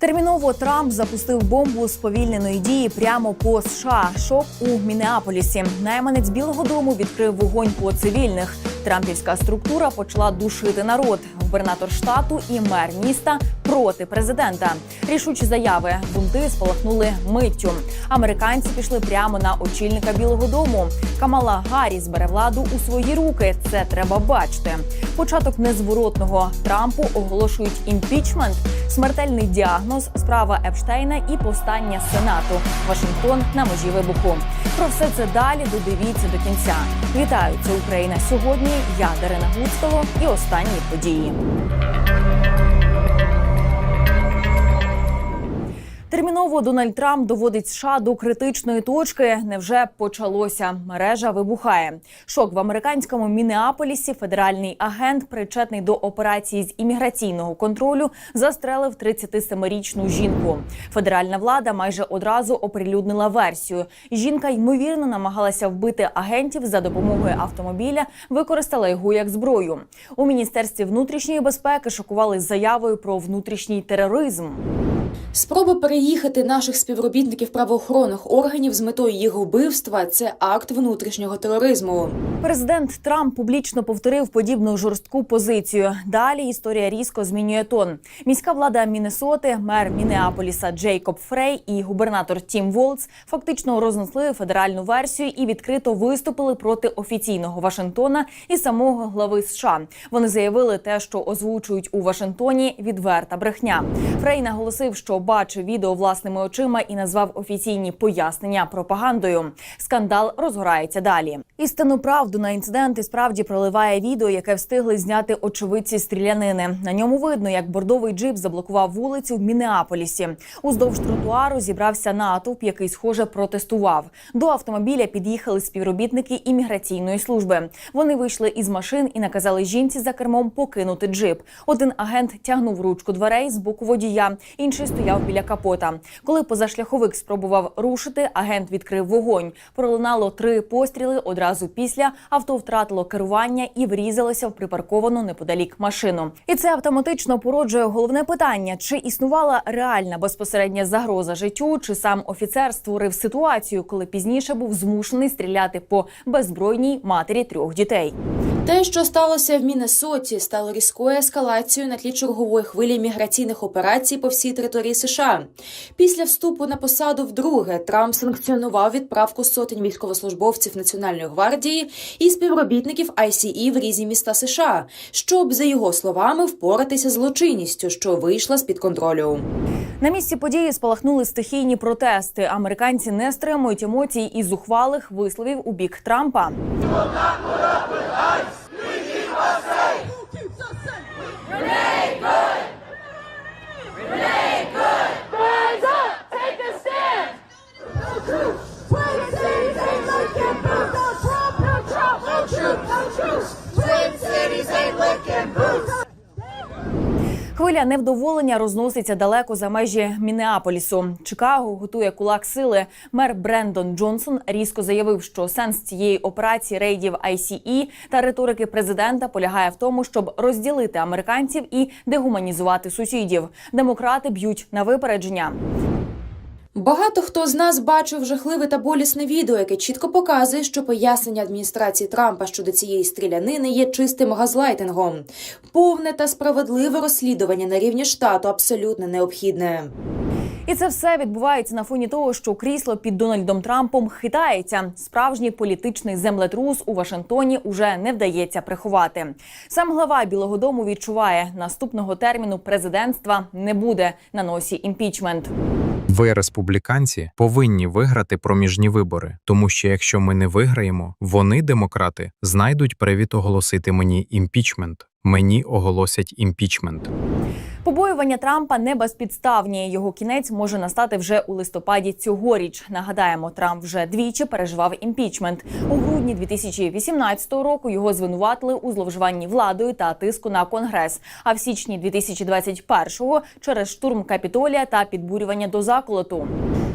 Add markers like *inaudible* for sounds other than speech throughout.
Терміново Трамп запустив бомбу сповільненої дії прямо по США. Шок у Мінеаполісі. Найманець Білого Дому відкрив вогонь по цивільних. Трампівська структура почала душити народ. Губернатор штату і мер міста проти президента. Рішучі заяви бунти спалахнули миттю. Американці пішли прямо на очільника Білого Дому. Камала Гарріс бере владу у свої руки. Це треба бачити. Початок незворотного Трампу оголошують імпічмент, смертельний діагноз, справа Епштейна і повстання Сенату. Вашингтон на межі вибуху. Про все це далі додивіться до кінця. Вітаю, це Україна сьогодні. Я Дарина Гуцкало і останні події. Терміново Дональд Трамп доводить США до критичної точки. Невже почалося? Мережа вибухає. Шок в американському Мінеаполісі. Федеральний агент, причетний до операції з імміграційного контролю, застрелив 37-річну жінку. Федеральна влада майже одразу оприлюднила версію. Жінка ймовірно намагалася вбити агентів за допомогою автомобіля, використала його як зброю. У міністерстві внутрішньої безпеки шокували заявою про внутрішній тероризм. Спроба переїхати наших співробітників правоохоронних органів з метою їх вбивства це акт внутрішнього тероризму. Президент Трамп публічно повторив подібну жорстку позицію. Далі історія різко змінює тон. Міська влада Міннесоти, мер Мінеаполіса Джейкоб Фрей і губернатор Тім Волц фактично рознесли федеральну версію і відкрито виступили проти офіційного Вашингтона і самого глави США. Вони заявили те, що озвучують у Вашингтоні відверта брехня. Фрей наголосив, що бачив відео власними очима і назвав офіційні пояснення пропагандою. Скандал розгорається далі. Істинну правду на інцидент і справді проливає відео, яке встигли зняти очевидці стрілянини. На ньому видно, як бордовий джип заблокував вулицю в Мінеаполісі. Уздовж тротуару зібрався натовп, який схоже протестував. До автомобіля під'їхали співробітники імміграційної служби. Вони вийшли із машин і наказали жінці за кермом покинути джип. Один агент тягнув ручку дверей з боку водія, інший стояв біля капота. Коли позашляховик спробував рушити, агент відкрив вогонь. Пролунало три постріли. Одразу після авто втратило керування і врізалося в припарковану неподалік машину. І це автоматично породжує головне питання: чи існувала реальна безпосередня загроза життю, чи сам офіцер створив ситуацію, коли пізніше був змушений стріляти по беззбройній матері трьох дітей. Те, що сталося в Міннесоті, стало різкою ескалацією на тлі чергової хвилі міграційних операцій по всій території США. Після вступу на посаду вдруге Трамп санкціонував відправку сотень військовослужбовців Національної гвардії і співробітників ICE в різні міста США, щоб, за його словами, впоратися з злочинністю, що вийшла з під контролю. На місці події спалахнули стихійні протести. Американці не стримують емоцій і зухвалих висловів у бік Трампа. Хвиля невдоволення розноситься далеко за межі Мінеаполісу. Чикаго готує кулак сили. Мер Брендон Джонсон різко заявив, що сенс цієї операції рейдів ICE та риторики президента полягає в тому, щоб розділити американців і дегуманізувати сусідів. Демократи б'ють на випередження. Багато хто з нас бачив жахливе та болісне відео, яке чітко показує, що пояснення адміністрації Трампа щодо цієї стрілянини є чистим газлайтингом. Повне та справедливе розслідування на рівні штату абсолютно необхідне. І це все відбувається на фоні того, що крісло під Дональдом Трампом хитається. Справжній політичний землетрус у Вашингтоні уже не вдається приховати. Сам глава Білого Дому відчуває, наступного терміну президентства не буде на носі імпічмент. Ви, республіканці, повинні виграти проміжні вибори, тому що якщо ми не виграємо, вони, демократи, знайдуть привід оголосити мені імпічмент. Мені оголосять імпічмент. Побоювання Трампа не безпідставні. Його кінець може настати вже у листопаді цьогоріч. Нагадаємо, Трамп вже двічі переживав імпічмент. У грудні 2018 року його звинуватили у зловживанні владою та тиску на конгрес. А в січні 2021-го через штурм капітолія та підбурювання до заколоту.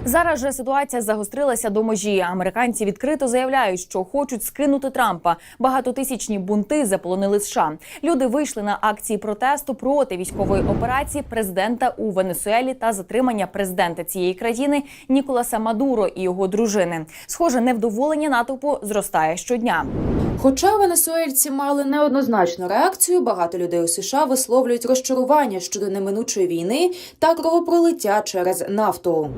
Зараз же ситуація загострилася до межі. Американці відкрито заявляють, що хочуть скинути Трампа. Багатотисячні бунти заполонили США. Люди вийшли на акції протесту проти військової операції президента у Венесуелі та затримання президента цієї країни Ніколаса Мадуро і його дружини. Схоже, невдоволення натовпу зростає щодня. Хоча венесуельці мали неоднозначну реакцію, багато людей у США висловлюють розчарування щодо неминучої війни та кровопролиття через нафту.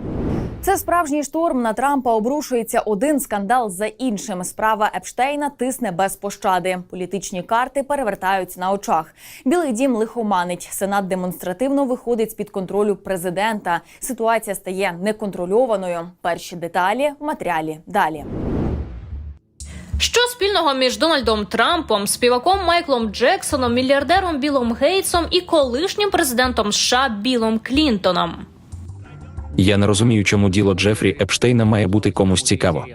Це справжній шторм на Трампа обрушується один скандал за іншим. Справа Епштейна тисне без пощади. Політичні карти перевертаються на очах. Білий дім лихоманить. Сенат демонстративно виходить з під контролю президента. Ситуація стає неконтрольованою. Перші деталі в матеріалі далі. Що спільного між Дональдом Трампом, співаком Майклом Джексоном, мільярдером Білом Гейтсом і колишнім президентом США Білом Клінтоном? Я не розумію, чому діло Джефрі Епштейна має бути комусь цікаво.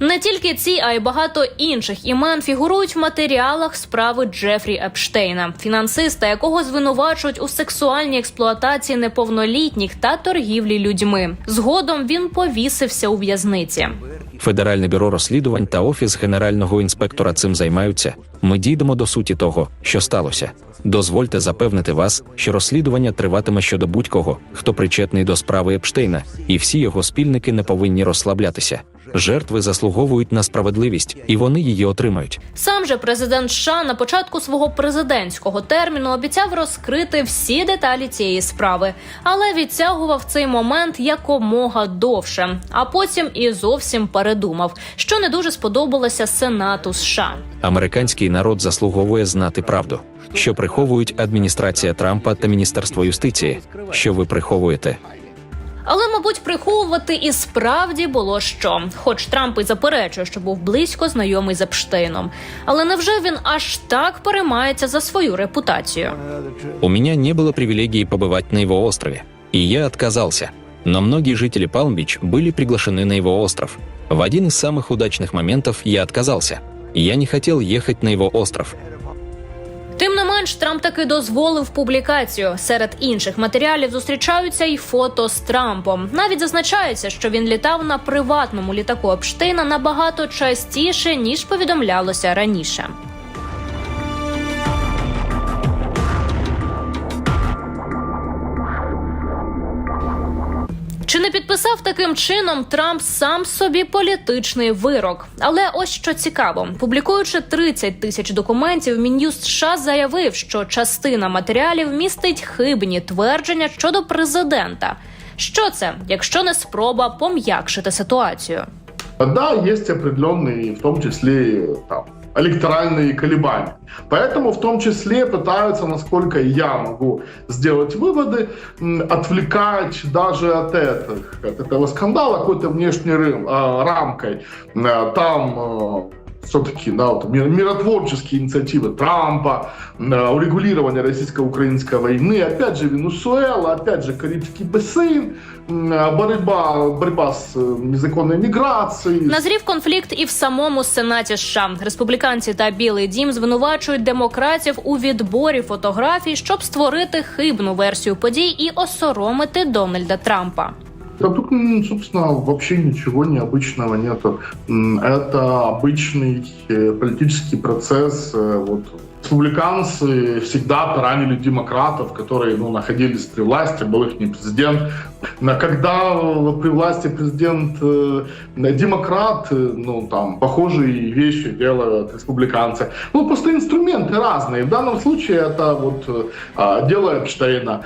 Не тільки ці, а й багато інших імен фігурують в матеріалах справи Джефрі Епштейна, фінансиста, якого звинувачують у сексуальній експлуатації неповнолітніх та торгівлі людьми. Згодом він повісився у в'язниці. Федеральне бюро розслідувань та офіс генерального інспектора цим займаються. Ми дійдемо до суті того, що сталося. Дозвольте запевнити вас, що розслідування триватиме щодо будь-кого, хто причетний до справи Епштейна, і всі його спільники не повинні розслаблятися. Жертви заслуговують на справедливість, і вони її отримають. Сам же президент США на початку свого президентського терміну обіцяв розкрити всі деталі цієї справи, але відтягував цей момент якомога довше. А потім і зовсім передумав, що не дуже сподобалося Сенату США. Американський народ заслуговує знати правду, що приховують адміністрація Трампа та Міністерство юстиції. Що ви приховуєте? Але, мабуть, приховувати і справді було що. Хоч Трамп і заперечує, що був близько знайомий з Епштейном. Але невже він аж так переймається за свою репутацію? У меня не было привилегии побывать на его острове, и я отказался. Но многие жители Палм-Бич были приглашены на его остров. В один из самых удачных моментов я отказался. Я не хотел ехать на его остров. Менш, Трамп таки дозволив публікацію. Серед інших матеріалів зустрічаються й фото з Трампом. Навіть зазначається, що він літав на приватному літаку Епштейна набагато частіше ніж повідомлялося раніше. Підписав таким чином Трамп сам собі політичний вирок? Але ось що цікаво, публікуючи 30 тисяч документів, мін'юст США заявив, що частина матеріалів містить хибні твердження щодо президента. Що це, якщо не спроба пом'якшити ситуацію? Да, есть определенные, в том числе там, электоральные колебания. Поэтому в том числе пытаются, насколько я могу сделать выводы, м, отвлекать даже от, этих, от этого скандала какой-то внешней рым- а, рамкой. Э, Там все-таки да, вот, мир- миротворческие инициативы Трампа, э, урегулирование российско-украинской войны, опять же Венесуэла, опять же Карибский бассейн, м, э, борьба, борьба с э, незаконной миграцией, Назрів конфлікт і в самому Сенаті США. Республіканці та Білий Дім звинувачують демократів у відборі фотографій, щоб створити хибну версію подій і осоромити Дональда Трампа. Да тут, м, собственно, вообще ничего необычного нету. Это обычный э, политический процесс. э, Вот. Республиканцы всегда таранили демократов, которые ну, находились при власти, был их не президент. Но когда э, при власти президент э, демократ, ну там похожие вещи делают республиканцы. Ну просто инструменты разные. В данном случае это вот э, дело Эпштейна.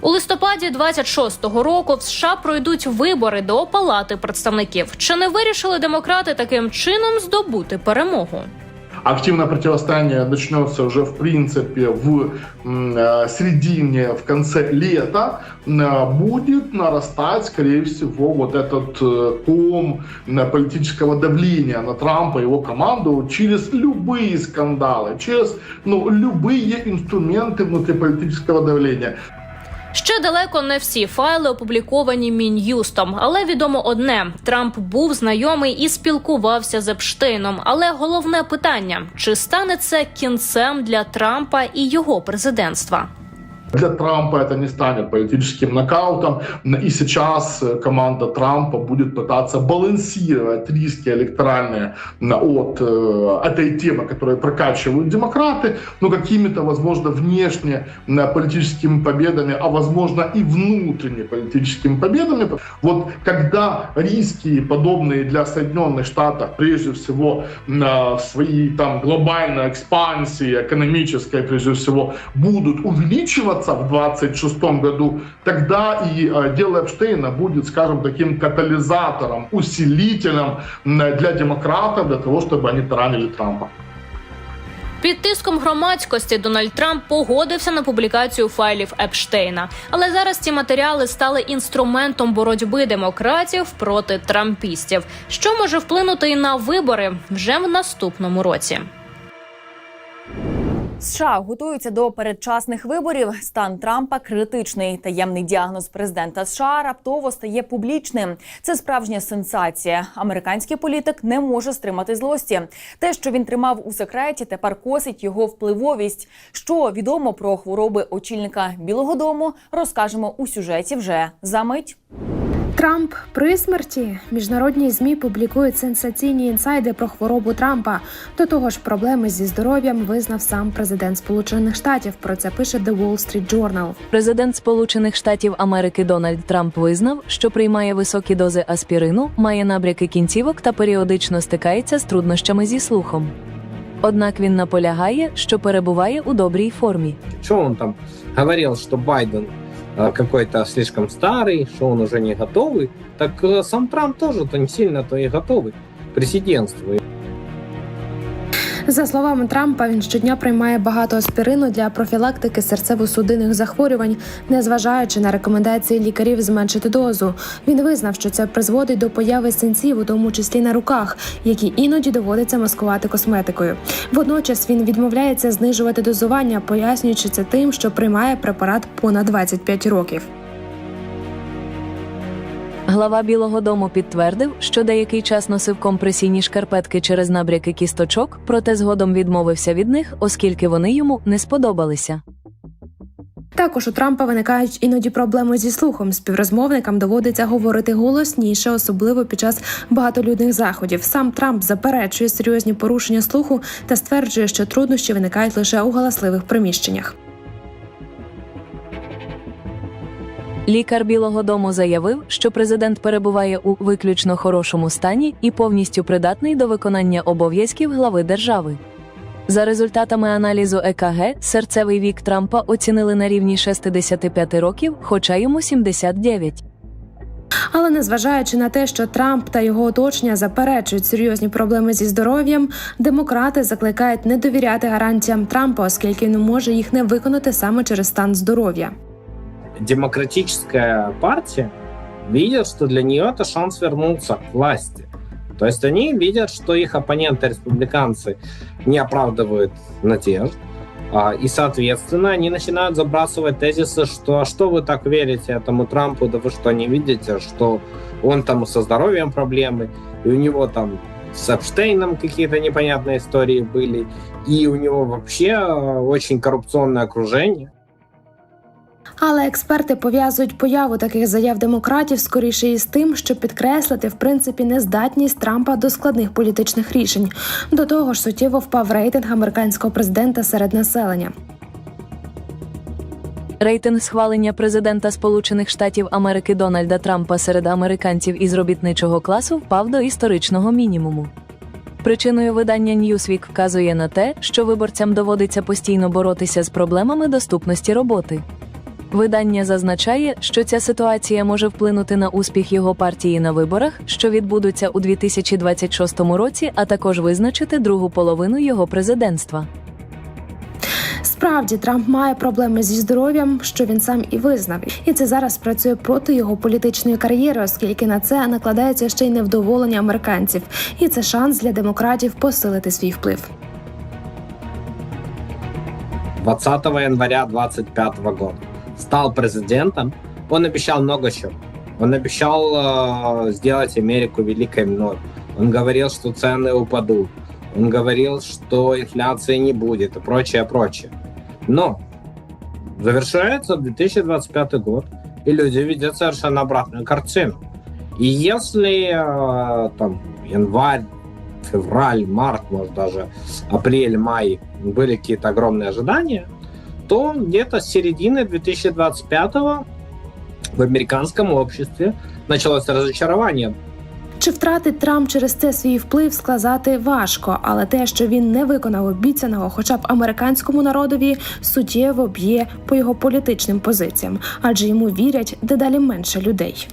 У листопаді 26-го року в США пройдуть вибори до Палати представників. Чи не вирішили демократи таким чином здобути перемогу? Активное противостояние начнется уже, в принципе, в м, э, середине, в конце лета. М, Будет нарастать, скорее всего, вот этот э, ком м, политического давления на Трампа и его команду через любые скандалы, через ну, любые инструменты внутриполитического давления. Ще далеко не всі файли опубліковані мін'юстом, але відомо одне: Трамп був знайомий і спілкувався з Епштейном. Але головне питання: чи стане це кінцем для Трампа і його президентства? Для Трампа это не станет политическим нокаутом. И сейчас э, команда Трампа будет пытаться балансировать риски электоральные на- от э, этой темы, которые прокачивают демократы, ну, какими-то, возможно, внешне э, политическими победами, а возможно и внутренне политическими победами. Вот когда риски, подобные для Соединенных Штатов, прежде всего в своей там глобальной экспансии экономической, прежде всего, будут увеличиваться в 26 году, тогда и э, дело Эпштейна будет, скажем, таким катализатором, усилителем м, для демократов, для того, чтобы они таранили Трампа. Під тиском громадськості Дональд Трамп погодився на публікацію файлів Епштейна. Але зараз ці матеріали стали інструментом боротьби демократів проти трампістів, що може вплинути і на вибори вже в наступному році. США готуються до передчасних виборів. Стан Трампа критичний. Таємний діагноз президента США раптово стає публічним. Це справжня сенсація. Американський політик не може стримати злості. Те, що він тримав у секреті, тепер косить його впливовість. Що відомо про хвороби очільника Білого Дому, розкажемо у сюжеті вже за мить. Трамп при смерті міжнародні змі публікують сенсаційні інсайди про хворобу Трампа. До того ж, проблеми зі здоров'ям визнав сам президент Сполучених Штатів. Про це пише The Wall Street Journal. Президент Сполучених Штатів Америки Дональд Трамп визнав, що приймає високі дози аспірину, має набряки кінцівок та періодично стикається з труднощами зі слухом. Однак він наполягає, що перебуває у добрій формі. Что он там говорил, что Байден какой-то слишком старый, что он уже не готовый, так э, сам Трамп тоже-то не сильно-то и готовый к президентству. За словами Трампа, він щодня приймає багато аспірину для профілактики серцево-судинних захворювань, незважаючи на рекомендації лікарів зменшити дозу. Він визнав, що це призводить до появи синців, у тому числі на руках, які іноді доводиться маскувати косметикою. Водночас він відмовляється знижувати дозування, пояснюючи це тим, що приймає препарат понад 25 років. Глава Білого Дому підтвердив, що деякий час носив компресійні шкарпетки через набряки кісточок, проте згодом відмовився від них, оскільки вони йому не сподобалися. Також у Трампа виникають іноді проблеми зі слухом. Співрозмовникам доводиться говорити голосніше, особливо під час багатолюдних заходів. Сам Трамп заперечує серйозні порушення слуху та стверджує, що труднощі виникають лише у галасливих приміщеннях. Лікар Білого Дому заявив, що президент перебуває у виключно хорошому стані і повністю придатний до виконання обов'язків глави держави. За результатами аналізу ЕКГ, серцевий вік Трампа оцінили на рівні 65 років, хоча йому 79. Але незважаючи на те, що Трамп та його оточення заперечують серйозні проблеми зі здоров'ям, демократи закликають не довіряти гарантіям Трампа, оскільки він може їх не виконати саме через стан здоров'я. Демократическая партия видит, что для нее это шанс вернуться к власти. То есть они видят, что их оппоненты, республиканцы, не оправдывают надежд, а, и, соответственно, они начинают забрасывать тезисы, что «А что вы так верите этому Трампу, да вы что, не видите, что он там со здоровьем проблемы, и у него там с Эпштейном какие-то непонятные истории были, и у него вообще э, очень коррупционное окружение. Але експерти пов'язують появу таких заяв демократів скоріше із тим, щоб підкреслити в принципі нездатність Трампа до складних політичних рішень. До того ж, суттєво впав рейтинг американського президента серед населення. Рейтинг схвалення президента Сполучених Штатів Америки Дональда Трампа серед американців із робітничого класу впав до історичного мінімуму. Причиною видання Newsweek вказує на те, що виборцям доводиться постійно боротися з проблемами доступності роботи. Видання зазначає, що ця ситуація може вплинути на успіх його партії на виборах, що відбудуться у 2026 році, а також визначити другу половину його президентства. Справді Трамп має проблеми зі здоров'ям, що він сам і визнав, і це зараз працює проти його політичної кар'єри, оскільки на це накладається ще й невдоволення американців, і це шанс для демократів посилити свій вплив. 20 января 2025 года стал президентом, он обещал много чего. Он обещал э, сделать Америку великой вновь. Он говорил, что цены упадут. Он говорил, что инфляции не будет и прочее, прочее. Но Завершается 2025 год, и люди видят совершенно обратную картину. И если э, там январь, февраль, март, может даже апрель, май были какие-то огромные ожидания, то где-то с середины 2025 в американском обществе началось разочарование. Чи втратить Трамп через це свій вплив сказати важко, але те, що він не виконав обіцяного, хоча б американському народові, суттєво б'є по його політичним позиціям, адже йому вірять дедалі менше людей.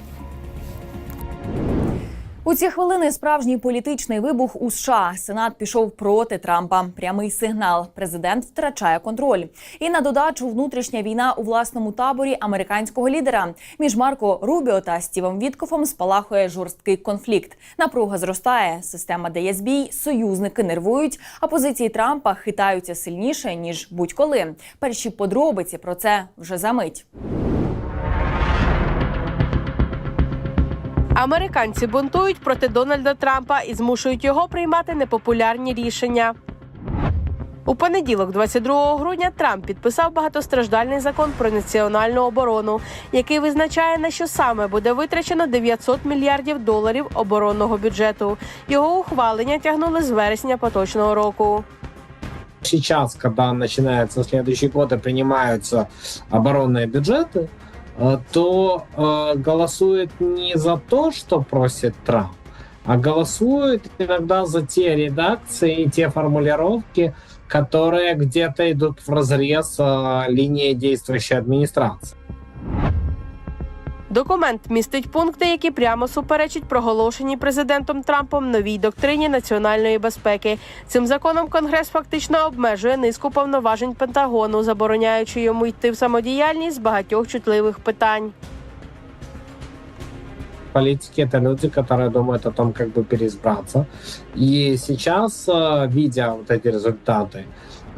У ці хвилини справжній політичний вибух у США. Сенат пішов проти Трампа. Прямий сигнал. Президент втрачає контроль. І на додачу внутрішня війна у власному таборі американського лідера. Між Марко Рубіо та Стівом Віткофом спалахує жорсткий конфлікт. Напруга зростає. Система дає збій, союзники нервують, а позиції Трампа хитаються сильніше ніж будь-коли. Перші подробиці про це вже за мить. Американці бунтують проти Дональда Трампа і змушують його приймати непопулярні рішення. У понеділок, 22 грудня, Трамп підписав багатостраждальний закон про національну оборону, який визначає на що саме буде витрачено 900 мільярдів доларів оборонного бюджету. Його ухвалення тягнули з вересня поточного року. Сейчас, когда начинается следующий год и принимаются оборонные бюджеты, э, то э, голосует не за то, что просит Трамп, а голосует иногда за те редакции и те формулировки, которые где-то идут в разрез э, линии действующей администрации. Документ містить пункти, які прямо суперечать проголошеній президентом Трампом новій доктрині національної безпеки. Цим законом Конгрес фактично обмежує низку повноважень Пентагону, забороняючи йому йти в самодіяльність з багатьох чутливих питань. Политики это люди, которые думают о том, как бы переизбраться. И сейчас, э, видя вот эти результаты,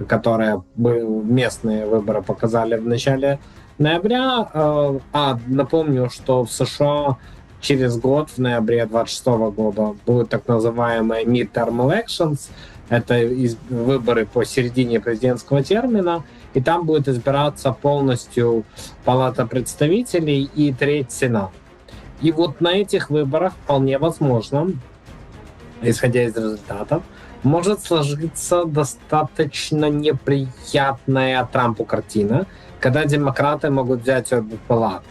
которые бы- местные выборы показали в начале ноября, э, а напомню, что в США через год, в ноябре 26 года, будут так называемые midterm elections. Это выборы по середине президентского термина. И там будет избираться полностью Палата представителей и треть Сенат. И вот на этих выборах вполне возможно, исходя из результатов, может сложиться достаточно неприятная Трампу картина, когда демократы могут взять обе палаты.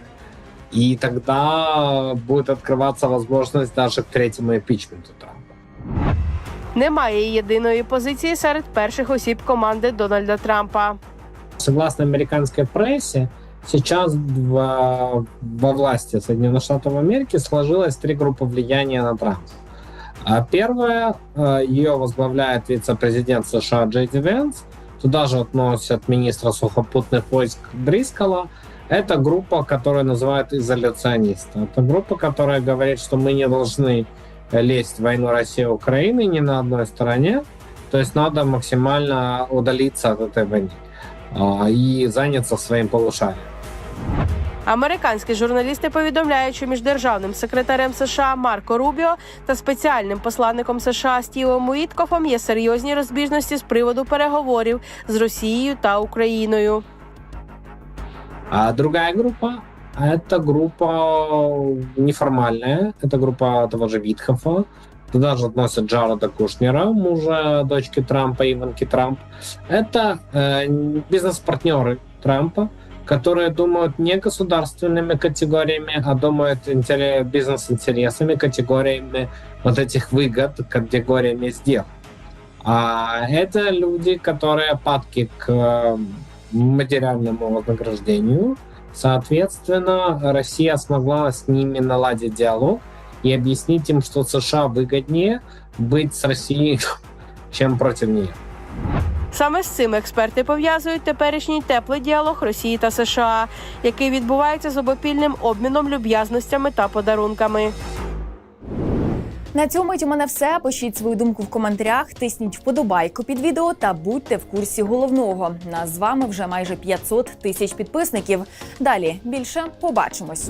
И тогда будет открываться возможность даже к третьему импичменту Трампа. Немає єдиної позиції серед перших осіб команди Дональда Трампа. Согласно американской прессе, сейчас во, во власти Соединенных Штатов Америки сложилось три группы влияния на Трампа. А Первая, э, ее возглавляет вице-президент США Джей Ди Венс. Туда же относят министра сухопутных войск Дрискала. Это группа, которую называют изоляционисты. Это группа, которая говорит, что мы не должны лезть в войну России и Украины ни на одной стороне. То есть надо максимально удалиться от этой войны а, и заняться своим полушарием. Американські журналісти повідомляють, що між державним секретарем США Марко Рубіо та спеціальним посланником США Стівом Уіткофом є серйозні розбіжності з приводу переговорів з Росією та Україною. А другая группа — это группа неформальная. Это группа того же Витхофа. Туда же относят Джареда Кушнера, мужа дочки Трампа, Иванки Трамп. Это э, бизнес-партнеры Трампа, которые думают не государственными категориями, а думают интере- бизнес-интересами, категориями вот этих выгод, категориями сделок. А это люди, которые падки к э, материальному вознаграждению. Соответственно, Россия смогла с ними наладить диалог и объяснить им, что США выгоднее быть с Россией, *laughs* чем против нее. Саме з цим експерти пов'язують теперішній теплий діалог Росії та США, який відбувається з обопільним обміном люб'язностями та подарунками. На цьому у мене все. Пишіть свою думку в коментарях, тисніть вподобайку під відео та будьте в курсі головного. Нас з вами вже майже 500 тисяч підписників. Далі більше побачимось.